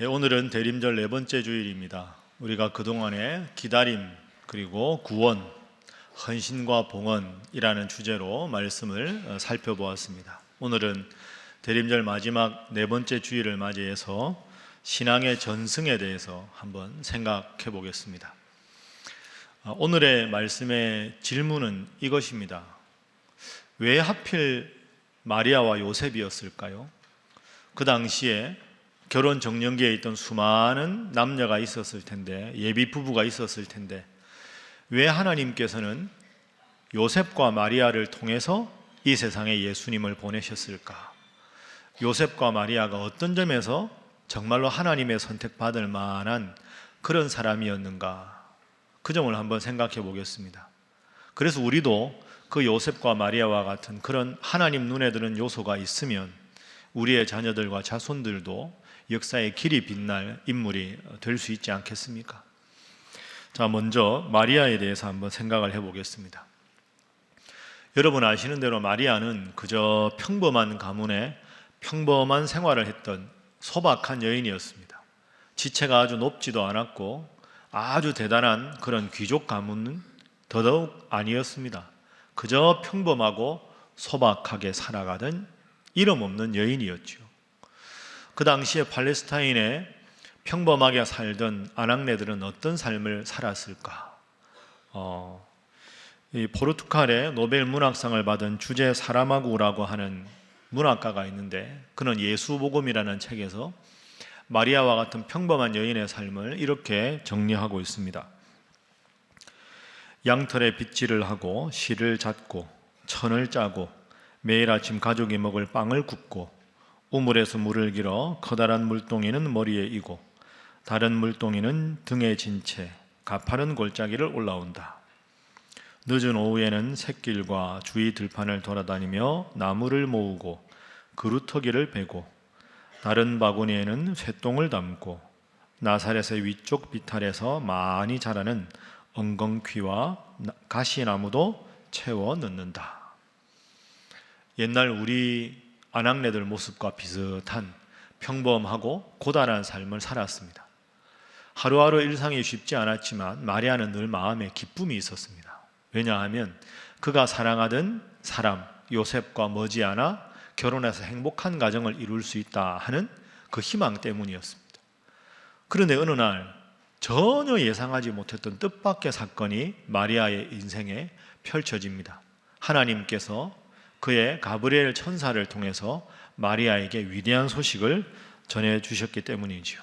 예, 오늘은 대림절 네 번째 주일입니다. 우리가 그동안에 기다림 그리고 구원, 헌신과 봉헌이라는 주제로 말씀을 어, 살펴보았습니다. 오늘은 대림절 마지막 네 번째 주일을 맞이해서 신앙의 전승에 대해서 한번 생각해 보겠습니다. 어, 오늘의 말씀의 질문은 이것입니다. 왜 하필 마리아와 요셉이었을까요? 그 당시에 결혼 정년기에 있던 수많은 남녀가 있었을 텐데 예비 부부가 있었을 텐데 왜 하나님께서는 요셉과 마리아를 통해서 이 세상에 예수님을 보내셨을까? 요셉과 마리아가 어떤 점에서 정말로 하나님의 선택받을 만한 그런 사람이었는가? 그 점을 한번 생각해 보겠습니다. 그래서 우리도 그 요셉과 마리아와 같은 그런 하나님 눈에 드는 요소가 있으면 우리의 자녀들과 자손들도 역사의 길이 빛날 인물이 될 수 있지 않겠습니까? 자, 먼저 마리아에 대해서 한번 생각을 해 보겠습니다. 여러분 아시는 대로 마리아는 그저 평범한 가문에 평범한 생활을 했던 소박한 여인이었습니다. 지체가 아주 높지도 않았고 아주 대단한 그런 귀족 가문은 더더욱 아니었습니다. 그저 평범하고 소박하게 살아가던 이름 없는 여인이었죠. 그 당시에 팔레스타인에 평범하게 살던 아낙네들은 어떤 삶을 살았을까? 어, 이 포르투갈의 노벨 문학상을 받은 주제 사라마구라고 하는 문학가가 있는데 그는 예수복음이라는 책에서 마리아와 같은 평범한 여인의 삶을 이렇게 정리하고 있습니다. 양털에 빗질을 하고 실을 잡고 천을 짜고 매일 아침 가족이 먹을 빵을 굽고 우물에서 물을 길어 커다란 물동이는 머리에 이고 다른 물동이는 등에 진 채 가파른 골짜기를 올라온다. 늦은 오후에는 샛길과 주위 들판을 돌아다니며 나무를 모으고 그루터기를 베고 다른 바구니에는 쇠똥을 담고 나사렛의 위쪽 비탈에서 많이 자라는 엉겅퀴와 가시나무도 채워 넣는다. 옛날 우리 아낙네들 모습과 비슷한 평범하고 고단한 삶을 살았습니다. 하루하루 일상이 쉽지 않았지만 마리아는 늘 마음에 기쁨이 있었습니다. 왜냐하면 그가 사랑하던 사람 요셉과 머지않아 결혼해서 행복한 가정을 이룰 수 있다 하는 그 희망 때문이었습니다. 그런데 어느 날 전혀 예상하지 못했던 뜻밖의 사건이 마리아의 인생에 펼쳐집니다. 하나님께서 그의 가브리엘 천사를 통해서 마리아에게 위대한 소식을 전해 주셨기 때문이지요.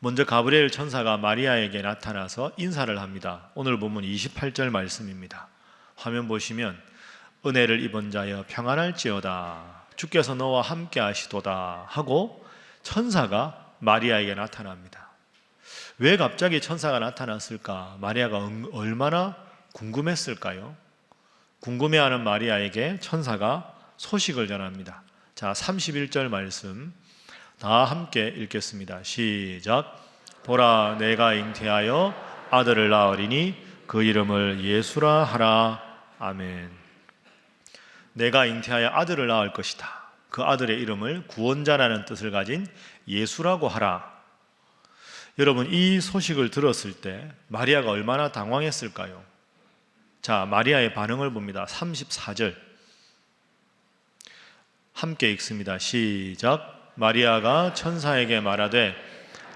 먼저 가브리엘 천사가 마리아에게 나타나서 인사를 합니다. 오늘 본문 28절 말씀입니다. 화면 보시면 은혜를 입은 자여 평안할지어다 주께서 너와 함께 하시도다 하고 천사가 마리아에게 나타납니다. 왜 갑자기 천사가 나타났을까? 마리아가 얼마나 궁금했을까요? 궁금해하는 마리아에게 천사가 소식을 전합니다. 자, 31절 말씀 다 함께 읽겠습니다. 시작. 보라 내가 잉태하여 아들을 낳으리니 그 이름을 예수라 하라. 아멘. 내가 잉태하여 아들을 낳을 것이다. 그 아들의 이름을 구원자라는 뜻을 가진 예수라고 하라. 여러분 이 소식을 들었을 때 마리아가 얼마나 당황했을까요? 자, 마리아의 반응을 봅니다. 34절. 함께 읽습니다. 시작. 마리아가 천사에게 말하되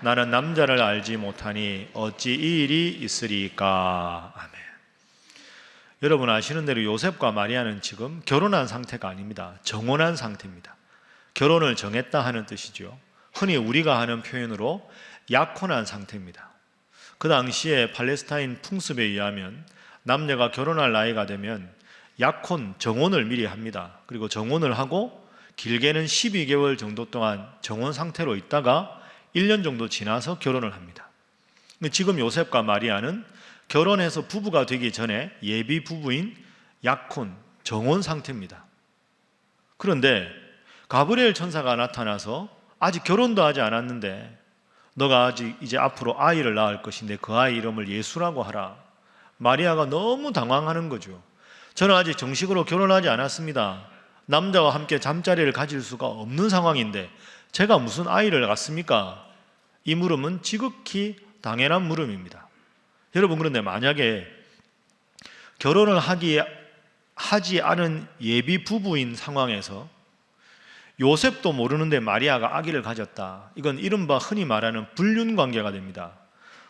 나는 남자를 알지 못하니 어찌 이 일이 있으리까. 아멘. 여러분 아시는 대로 요셉과 마리아는 지금 결혼한 상태가 아닙니다. 정혼한 상태입니다. 결혼을 정했다 하는 뜻이죠. 흔히 우리가 하는 표현으로 약혼한 상태입니다. 그 당시에 팔레스타인 풍습에 의하면 남녀가 결혼할 나이가 되면 약혼, 정혼을 미리 합니다. 그리고 정혼을 하고 길게는 12개월 정도 동안 정혼 상태로 있다가 1년 정도 지나서 결혼을 합니다. 지금 요셉과 마리아는 결혼해서 부부가 되기 전에 예비 부부인 약혼, 정혼 상태입니다. 그런데 가브리엘 천사가 나타나서 아직 결혼도 하지 않았는데 너가 아직 이제 앞으로 아이를 낳을 것인데 그 아이 이름을 예수라고 하라. 마리아가 너무 당황하는 거죠. 저는 아직 정식으로 결혼하지 않았습니다. 남자와 함께 잠자리를 가질 수가 없는 상황인데 제가 무슨 아이를 갖습니까? 이 물음은 지극히 당연한 물음입니다. 여러분 그런데 만약에 결혼을 하기 하지 않은 예비 부부인 상황에서 요셉도 모르는데 마리아가 아기를 가졌다. 이건 이른바 흔히 말하는 불륜 관계가 됩니다.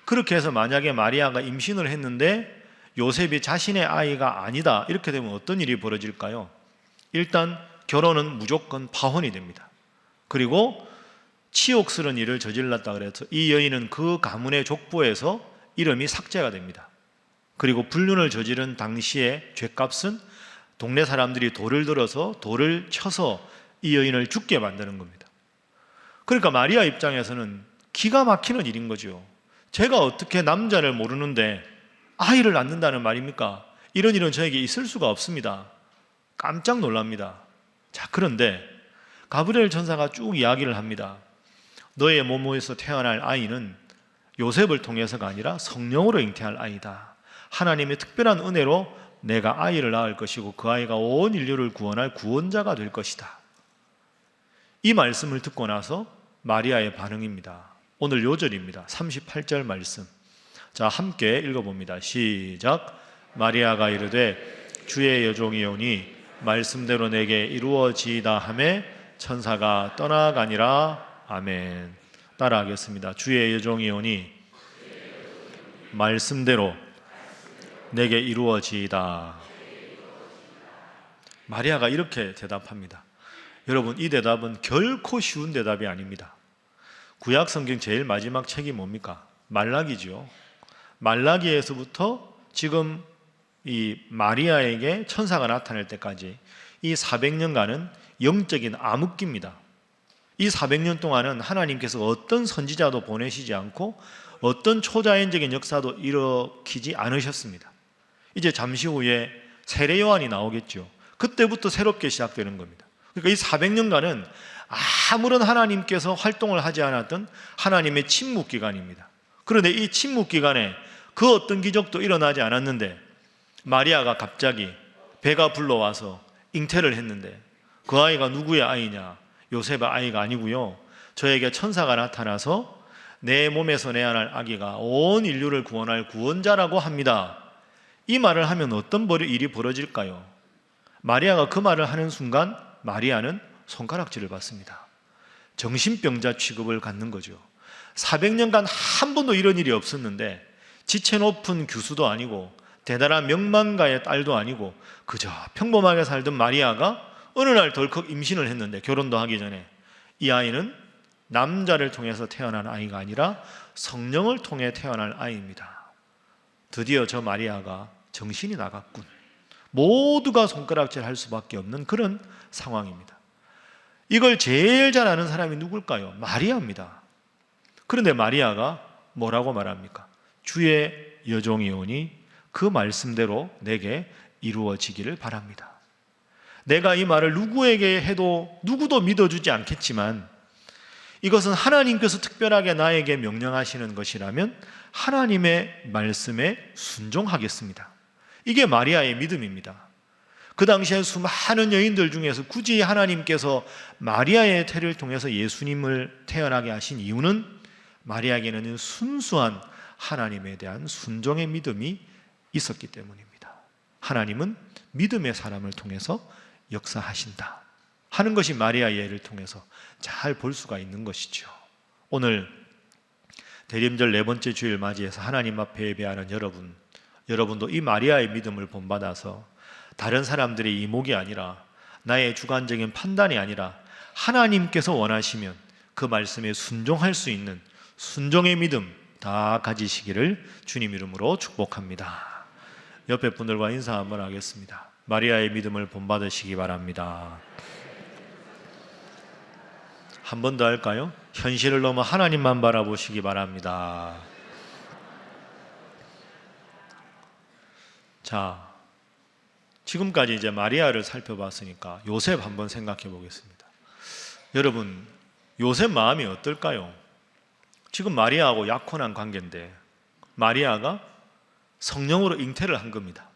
그렇게 해서 만약에 마리아가 임신을 했는데 요셉이 자신의 아이가 아니다. 이렇게 되면 어떤 일이 벌어질까요? 일단 결혼은 무조건 파혼이 됩니다. 그리고 치욕스러운 일을 저질렀다 그래서 이 여인은 그 가문의 족보에서 이름이 삭제가 됩니다. 그리고 불륜을 저지른 당시의 죄값은 동네 사람들이 돌을 들어서 돌을 쳐서 이 여인을 죽게 만드는 겁니다. 그러니까 마리아 입장에서는 기가 막히는 일인 거죠. 제가 어떻게 남자를 모르는데 아이를 낳는다는 말입니까? 이런 일은 저에게 있을 수가 없습니다. 깜짝 놀랍니다. 자, 그런데 가브리엘 천사가 쭉 이야기를 합니다. 너의 몸에서 태어날 아이는 요셉을 통해서가 아니라 성령으로 잉태할 아이다. 하나님의 특별한 은혜로 내가 아이를 낳을 것이고 그 아이가 온 인류를 구원할 구원자가 될 것이다. 이 말씀을 듣고 나서 마리아의 반응입니다. 오늘 요절입니다. 38절 말씀. 자, 함께 읽어봅니다. 시작. 마리아가 이르되 주의 여종이 오니 말씀대로 내게 이루어지다 함에 천사가 떠나가니라. 아멘. 따라하겠습니다. 주의 여종이 오니 말씀대로 내게 이루어지이다. 마리아가 이렇게 대답합니다. 여러분, 이 대답은 결코 쉬운 대답이 아닙니다. 구약 성경 제일 마지막 책이 뭡니까? 말라기죠. 말라기에서부터 지금 이 마리아에게 천사가 나타날 때까지 이 400년간은 영적인 암흑기입니다. 이 400년 동안은 하나님께서 어떤 선지자도 보내시지 않고 어떤 초자연적인 역사도 일으키지 않으셨습니다. 이제 잠시 후에 세례 요한이 나오겠죠. 그때부터 새롭게 시작되는 겁니다. 그러니까 이 400년간은 아무런 하나님께서 활동을 하지 않았던 하나님의 침묵 기간입니다. 그런데 이 침묵 기간에 그 어떤 기적도 일어나지 않았는데 마리아가 갑자기 배가 불러와서 잉태를 했는데 그 아이가 누구의 아이냐? 요셉의 아이가 아니고요. 저에게 천사가 나타나서 내 몸에서 내어날 아기가 온 인류를 구원할 구원자라고 합니다. 이 말을 하면 어떤 일이 벌어질까요? 마리아가 그 말을 하는 순간 마리아는 손가락질을 받습니다. 정신병자 취급을 갖는 거죠. 400년간 한 번도 이런 일이 없었는데 지체 높은 교수도 아니고 대단한 명망가의 딸도 아니고 그저 평범하게 살던 마리아가 어느 날 덜컥 임신을 했는데 결혼도 하기 전에 이 아이는 남자를 통해서 태어난 아이가 아니라 성령을 통해 태어날 아이입니다. 드디어 저 마리아가 정신이 나갔군. 모두가 손가락질 할 수밖에 없는 그런 상황입니다. 이걸 제일 잘 아는 사람이 누굴까요? 마리아입니다. 그런데 마리아가 뭐라고 말합니까? 주의 여종이 오니 그 말씀대로 내게 이루어지기를 바랍니다. 내가 이 말을 누구에게 해도 누구도 믿어주지 않겠지만 이것은 하나님께서 특별하게 나에게 명령하시는 것이라면 하나님의 말씀에 순종하겠습니다. 이게 마리아의 믿음입니다. 그 당시에 수많은 여인들 중에서 굳이 하나님께서 마리아의 태를 통해서 예수님을 태어나게 하신 이유는 마리아에게는 순수한 하나님에 대한 순종의 믿음이 있었기 때문입니다. 하나님은 믿음의 사람을 통해서 역사하신다. 하는 것이 마리아의 예를 통해서 잘 볼 수가 있는 것이죠. 오늘 대림절 네 번째 주일 맞이해서 하나님 앞에 예배하는 여러분, 여러분도 이 마리아의 믿음을 본받아서 다른 사람들의 이목이 아니라 나의 주관적인 판단이 아니라 하나님께서 원하시면 그 말씀에 순종할 수 있는 순종의 믿음 다 가지시기를 주님 이름으로 축복합니다. 옆에 분들과 인사 한번 하겠습니다. 마리아의 믿음을 본받으시기 바랍니다. 한 번 더 할까요? 현실을 넘어 하나님만 바라보시기 바랍니다. 자, 지금까지 이제 마리아를 살펴봤으니까 요셉 한번 생각해 보겠습니다. 여러분, 요셉 마음이 어떨까요? 지금 마리아하고 약혼한 관계인데 마리아가 성령으로 잉태를 한 겁니다.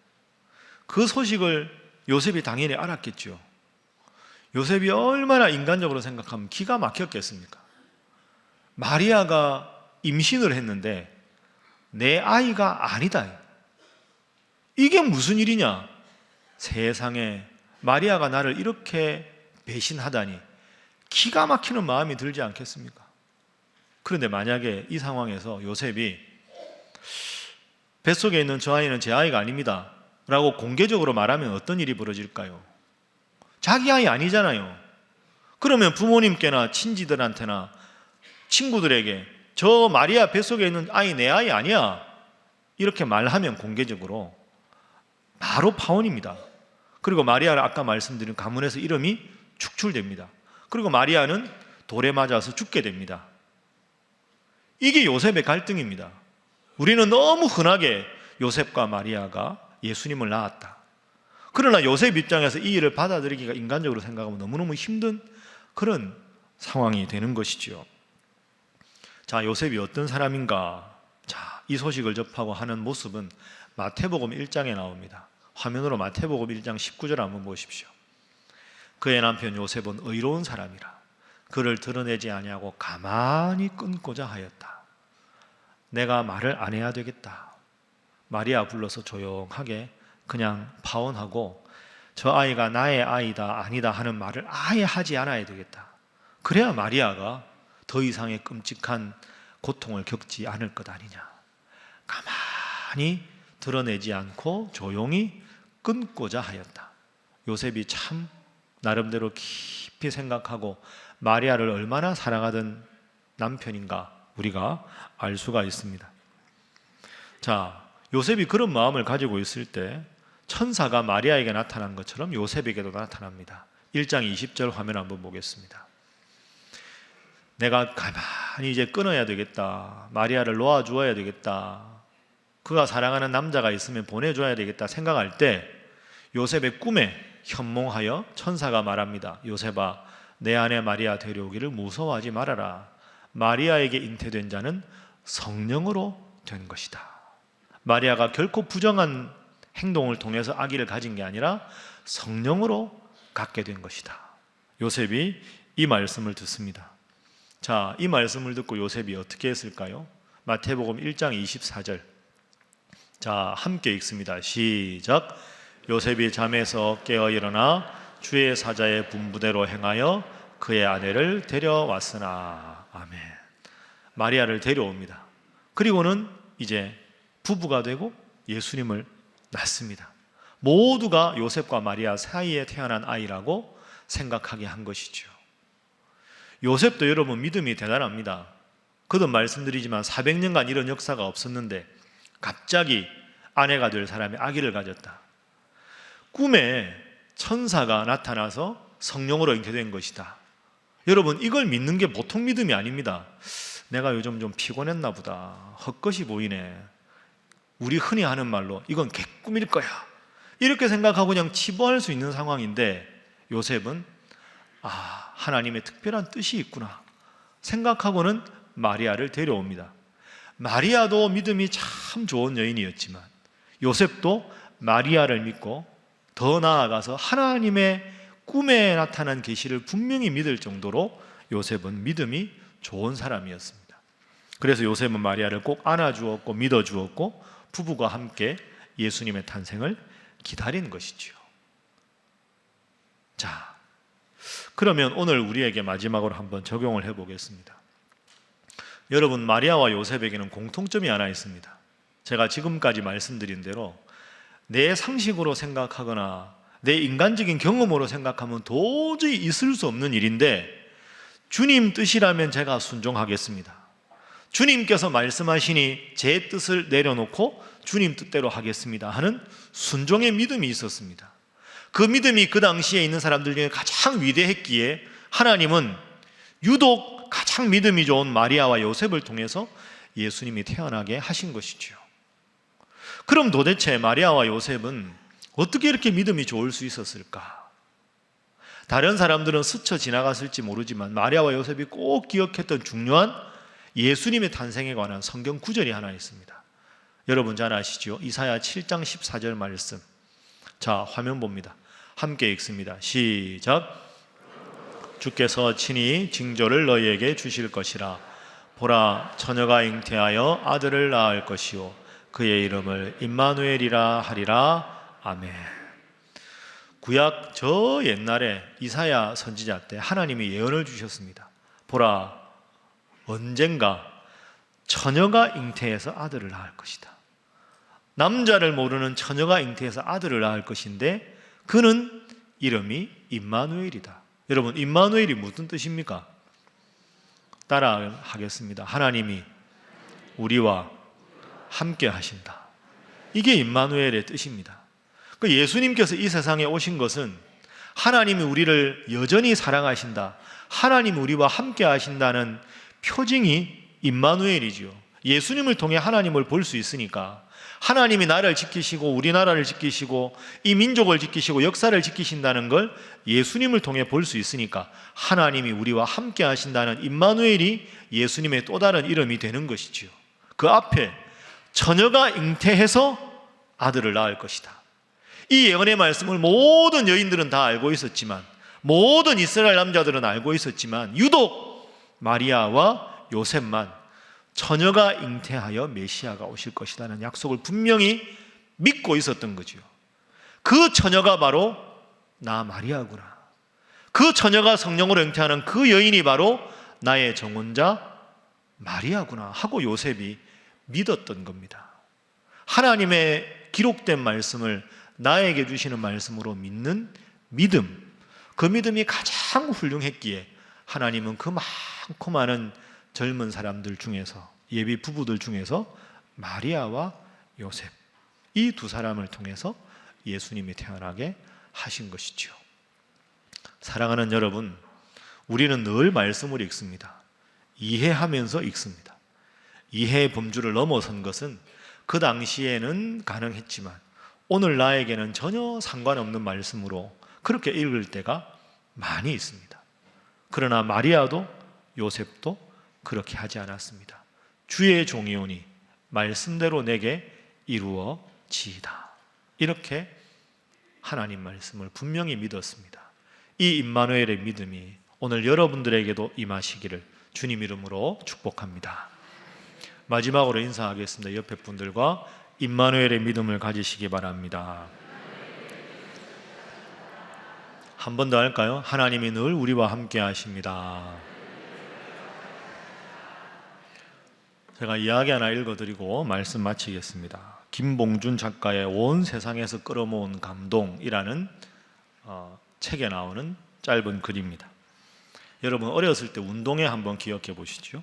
그 소식을 요셉이 당연히 알았겠죠. 요셉이 얼마나 인간적으로 생각하면 기가 막혔겠습니까? 마리아가 임신을 했는데 내 아이가 아니다. 이게 무슨 일이냐? 세상에 마리아가 나를 이렇게 배신하다니 기가 막히는 마음이 들지 않겠습니까? 그런데 만약에 이 상황에서 요셉이 뱃속에 있는 저 아이는 제 아이가 아닙니다. 라고 공개적으로 말하면 어떤 일이 벌어질까요? 자기 아이 아니잖아요. 그러면 부모님께나 친지들한테나 친구들에게 저 마리아 뱃속에 있는 아이 내 아이 아니야. 이렇게 말하면 공개적으로 바로 파혼입니다. 그리고 마리아를 아까 말씀드린 가문에서 이름이 축출됩니다. 그리고 마리아는 돌에 맞아서 죽게 됩니다. 이게 요셉의 갈등입니다. 우리는 너무 흔하게 요셉과 마리아가 예수님을 낳았다. 그러나 요셉 입장에서 이 일을 받아들이기가 인간적으로 생각하면 너무너무 힘든 그런 상황이 되는 것이지요. 자, 요셉이 어떤 사람인가? 자, 이 소식을 접하고 하는 모습은 마태복음 1장에 나옵니다. 화면으로 마태복음 1장 19절 한번 보십시오. 그의 남편 요셉은 의로운 사람이라 그를 드러내지 아니하고 가만히 끊고자 하였다. 내가 말을 안 해야 되겠다. 마리아 불러서 조용하게 그냥 파혼하고 저 아이가 나의 아이다 아니다 하는 말을 아예 하지 않아야 되겠다. 그래야 마리아가 더 이상의 끔찍한 고통을 겪지 않을 것 아니냐. 가만히 드러내지 않고 조용히 끊고자 하였다. 요셉이 참 나름대로 깊이 생각하고 마리아를 얼마나 사랑하던 남편인가 우리가 알 수가 있습니다. 자, 요셉이 그런 마음을 가지고 있을 때 천사가 마리아에게 나타난 것처럼 요셉에게도 나타납니다. 1장 20절 화면 한번 보겠습니다. 내가 가만히 이제 끊어야 되겠다. 마리아를 놓아 주어야 되겠다. 그가 사랑하는 남자가 있으면 보내줘야 되겠다 생각할 때 요셉의 꿈에 현몽하여 천사가 말합니다. 요셉아, 내 아내 마리아 데려오기를 무서워하지 말아라. 마리아에게 잉태된 자는 성령으로 된 것이다. 마리아가 결코 부정한 행동을 통해서 아기를 가진 게 아니라 성령으로 갖게 된 것이다. 요셉이 이 말씀을 듣습니다. 자, 이 말씀을 듣고 요셉이 어떻게 했을까요? 마태복음 1장 24절. 자, 함께 읽습니다. 시작. 요셉이 잠에서 깨어 일어나 주의 사자의 분부대로 행하여 그의 아내를 데려왔으나 아멘. 마리아를 데려옵니다. 그리고는 이제 부부가 되고 예수님을 낳습니다. 모두가 요셉과 마리아 사이에 태어난 아이라고 생각하게 한 것이죠. 요셉도 여러분 믿음이 대단합니다. 거듭 말씀드리지만 400년간 이런 역사가 없었는데 갑자기 아내가 될 사람이 아기를 가졌다. 꿈에 천사가 나타나서 성령으로 잉태된 것이다. 여러분 이걸 믿는 게 보통 믿음이 아닙니다. 내가 요즘 좀 피곤했나 보다. 헛것이 보이네. 우리 흔히 하는 말로 이건 개꿈일 거야. 이렇게 생각하고 그냥 치부할 수 있는 상황인데 요셉은 아, 하나님의 특별한 뜻이 있구나. 생각하고는 마리아를 데려옵니다. 마리아도 믿음이 참 좋은 여인이었지만 요셉도 마리아를 믿고 더 나아가서 하나님의 꿈에 나타난 계시를 분명히 믿을 정도로 요셉은 믿음이 좋은 사람이었습니다. 그래서 요셉은 마리아를 꼭 안아주었고 믿어주었고 부부가 함께 예수님의 탄생을 기다린 것이지요. 자, 그러면 오늘 우리에게 마지막으로 한번 적용을 해보겠습니다. 여러분, 마리아와 요셉에게는 공통점이 하나 있습니다. 제가 지금까지 말씀드린 대로 내 상식으로 생각하거나 내 인간적인 경험으로 생각하면 도저히 있을 수 없는 일인데 주님 뜻이라면 제가 순종하겠습니다. 주님께서 말씀하시니 제 뜻을 내려놓고 주님 뜻대로 하겠습니다 하는 순종의 믿음이 있었습니다. 그 믿음이 그 당시에 있는 사람들 중에 가장 위대했기에 하나님은 유독 가장 믿음이 좋은 마리아와 요셉을 통해서 예수님이 태어나게 하신 것이지요. 그럼 도대체 마리아와 요셉은 어떻게 이렇게 믿음이 좋을 수 있었을까? 다른 사람들은 스쳐 지나갔을지 모르지만 마리아와 요셉이 꼭 기억했던 중요한 예수님의 탄생에 관한 성경 구절이 하나 있습니다. 여러분 잘 아시죠? 이사야 7장 14절 말씀. 자, 화면 봅니다. 함께 읽습니다. 시작. 주께서 친히 징조를 너희에게 주실 것이라. 보라 처녀가 잉태하여 아들을 낳을 것이요 그의 이름을 임마누엘이라 하리라 아멘. 구약 저 옛날에 이사야 선지자 때 하나님이 예언을 주셨습니다. 보라 언젠가 처녀가 잉태해서 아들을 낳을 것이다. 남자를 모르는 처녀가 잉태해서 아들을 낳을 것인데 그는 이름이 임마누엘이다. 여러분 임마누엘이 무슨 뜻입니까? 따라 하겠습니다. 하나님이 우리와 함께 하신다. 이게 임마누엘의 뜻입니다. 그 예수님께서 이 세상에 오신 것은 하나님이 우리를 여전히 사랑하신다. 하나님 우리와 함께 하신다는 표징이 임마누엘이지요. 예수님을 통해 하나님을 볼 수 있으니까 하나님이 나를 지키시고 우리나라를 지키시고 이 민족을 지키시고 역사를 지키신다는 걸 예수님을 통해 볼 수 있으니까 하나님이 우리와 함께 하신다는 임마누엘이 예수님의 또 다른 이름이 되는 것이지요. 그 앞에 처녀가 잉태해서 아들을 낳을 것이다. 이 예언의 말씀을 모든 여인들은 다 알고 있었지만 모든 이스라엘 남자들은 알고 있었지만 유독 마리아와 요셉만 처녀가 잉태하여 메시아가 오실 것이라는 약속을 분명히 믿고 있었던 거지요. 그 처녀가 바로 나 마리아구나. 그 처녀가 성령으로 잉태하는 그 여인이 바로 나의 정혼자 마리아구나 하고 요셉이 믿었던 겁니다. 하나님의 기록된 말씀을 나에게 주시는 말씀으로 믿는 믿음. 그 믿음이 가장 훌륭했기에 하나님은 그 많고 많은 젊은 사람들 중에서 예비 부부들 중에서 마리아와 요셉 이 두 사람을 통해서 예수님이 태어나게 하신 것이지요. 사랑하는 여러분, 우리는 늘 말씀을 읽습니다. 이해하면서 읽습니다. 이해의 범주를 넘어선 것은 그 당시에는 가능했지만 오늘 나에게는 전혀 상관없는 말씀으로 그렇게 읽을 때가 많이 있습니다. 그러나 마리아도 요셉도 그렇게 하지 않았습니다. 주의 종이오니 말씀대로 내게 이루어지이다. 이렇게 하나님 말씀을 분명히 믿었습니다. 이 임마누엘의 믿음이 오늘 여러분들에게도 임하시기를 주님 이름으로 축복합니다. 마지막으로 인사하겠습니다. 옆에 분들과 임마누엘의 믿음을 가지시기 바랍니다. 한 번 더 할까요? 하나님이 늘 우리와 함께 하십니다. 제가 이야기 하나 읽어드리고 말씀 마치겠습니다. 김봉준 작가의 온 세상에서 끌어모은 감동이라는 어, 책에 나오는 짧은 글입니다. 여러분 어렸을 때 운동회 한번 기억해 보시죠.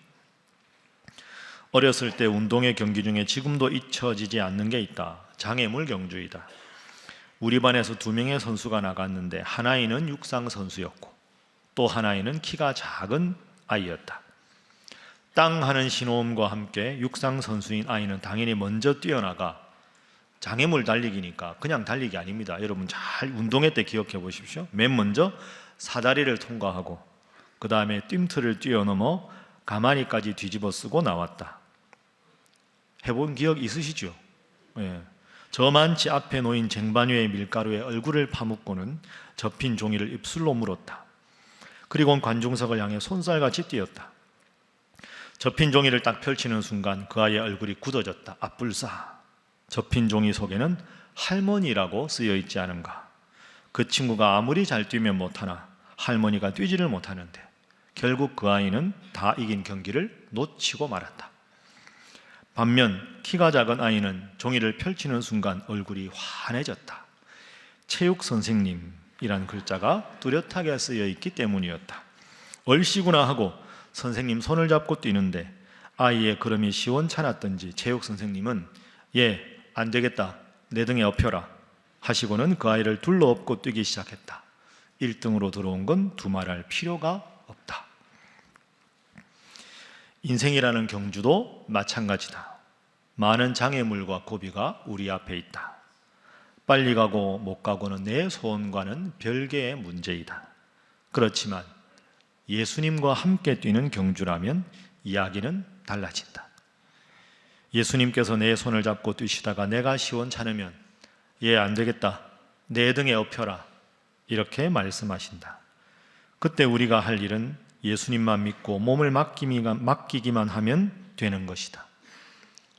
어렸을 때 운동회 경기 중에 지금도 잊혀지지 않는 게 있다. 장애물 경주이다. 우리 반에서 두 명의 선수가 나갔는데 하나이는 육상 선수였고 또 하나이는 키가 작은 아이였다. 땅 하는 신호음과 함께 육상 선수인 아이는 당연히 먼저 뛰어나가 장애물 달리기니까 그냥 달리기 아닙니다. 여러분 잘 운동회 때 기억해 보십시오. 맨 먼저 사다리를 통과하고 그 다음에 뜀틀을 뛰어넘어 가마니까지 뒤집어 쓰고 나왔다. 해본 기억 있으시죠? 예. 저만치 앞에 놓인 쟁반 위의 밀가루에 얼굴을 파묻고는 접힌 종이를 입술로 물었다. 그리고 관중석을 향해 손살같이 뛰었다. 접힌 종이를 딱 펼치는 순간 그 아이의 얼굴이 굳어졌다. 앞불사. 접힌 종이 속에는 할머니라고 쓰여 있지 않은가. 그 친구가 아무리 잘 뛰면 못하나 할머니가 뛰지를 못하는데 결국 그 아이는 다 이긴 경기를 놓치고 말았다. 반면 키가 작은 아이는 종이를 펼치는 순간 얼굴이 환해졌다. 체육 선생님이란 글자가 뚜렷하게 쓰여 있기 때문이었다. 얼씨구나 하고 선생님 손을 잡고 뛰는데 아이의 걸음이 시원찮았던지 체육 선생님은 예, 안 되겠다. 내 등에 업혀라. 하시고는 그 아이를 둘러엎고 뛰기 시작했다. 1등으로 들어온 건 두말할 필요가. 인생이라는 경주도 마찬가지다. 많은 장애물과 고비가 우리 앞에 있다. 빨리 가고 못 가고는 내 소원과는 별개의 문제이다. 그렇지만 예수님과 함께 뛰는 경주라면 이야기는 달라진다. 예수님께서 내 손을 잡고 뛰시다가 내가 시원찮으면 예, 안 되겠다. 내 등에 업혀라. 이렇게 말씀하신다. 그때 우리가 할 일은 예수님만 믿고 몸을 맡기기만, 하면 되는 것이다.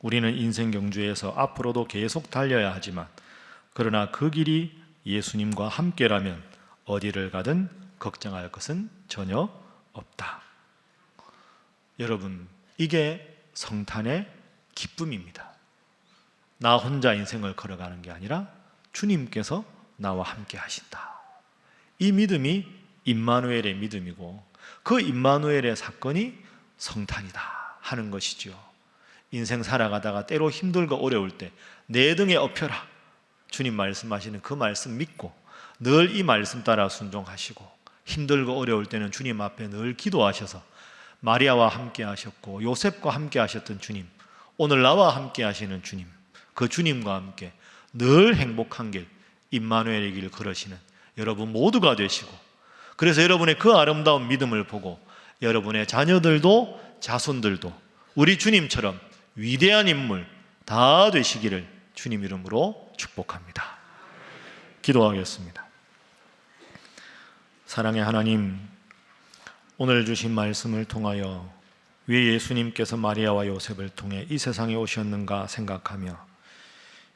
우리는 인생 경주에서 앞으로도 계속 달려야 하지만 그러나 그 길이 예수님과 함께라면 어디를 가든 걱정할 것은 전혀 없다. 여러분, 이게 성탄의 기쁨입니다. 나 혼자 인생을 걸어가는 게 아니라 주님께서 나와 함께 하신다. 이 믿음이 임마누엘의 믿음이고 그 임마누엘의 사건이 성탄이다 하는 것이지요. 인생 살아가다가 때로 힘들고 어려울 때 내 등에 업혀라. 주님 말씀하시는 그 말씀 믿고 늘 이 말씀 따라 순종하시고 힘들고 어려울 때는 주님 앞에 늘 기도하셔서 마리아와 함께 하셨고 요셉과 함께 하셨던 주님 오늘 나와 함께 하시는 주님 그 주님과 함께 늘 행복한 길 임마누엘의 길 걸으시는 여러분 모두가 되시고 그래서 여러분의 그 아름다운 믿음을 보고 여러분의 자녀들도 자손들도 우리 주님처럼 위대한 인물 다 되시기를 주님 이름으로 축복합니다. 기도하겠습니다. 사랑의 하나님, 오늘 주신 말씀을 통하여 왜 예수님께서 마리아와 요셉을 통해 이 세상에 오셨는가 생각하며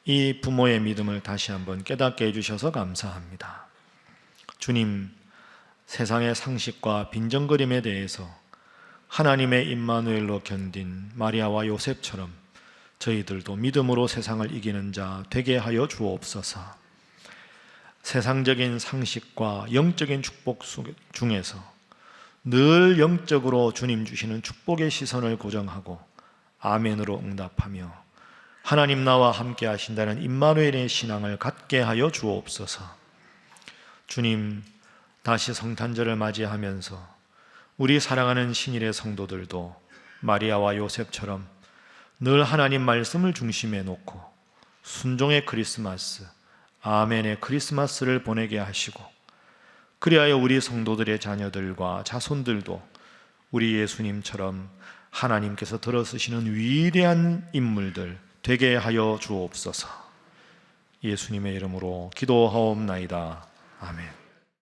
이 부모의 믿음을 다시 한번 깨닫게 해주셔서 감사합니다. 주님, 세상의 상식과 빈정거림에 대해서 하나님의 임마누엘로 견딘 마리아와 요셉처럼 저희들도 믿음으로 세상을 이기는 자 되게 하여 주옵소서. 세상적인 상식과 영적인 축복 속- 중에서 늘 영적으로 주님 주시는 축복의 시선을 고정하고 아멘으로 응답하며 하나님 나와 함께 하신다는 임마누엘의 신앙을 갖게 하여 주옵소서. 주님 다시 성탄절을 맞이하면서 우리 사랑하는 신일의 성도들도 마리아와 요셉처럼 늘 하나님 말씀을 중심에 놓고 순종의 크리스마스, 아멘의 크리스마스를 보내게 하시고 그리하여 우리 성도들의 자녀들과 자손들도 우리 예수님처럼 하나님께서 들어쓰시는 위대한 인물들 되게 하여 주옵소서. 예수님의 이름으로 기도하옵나이다. 아멘.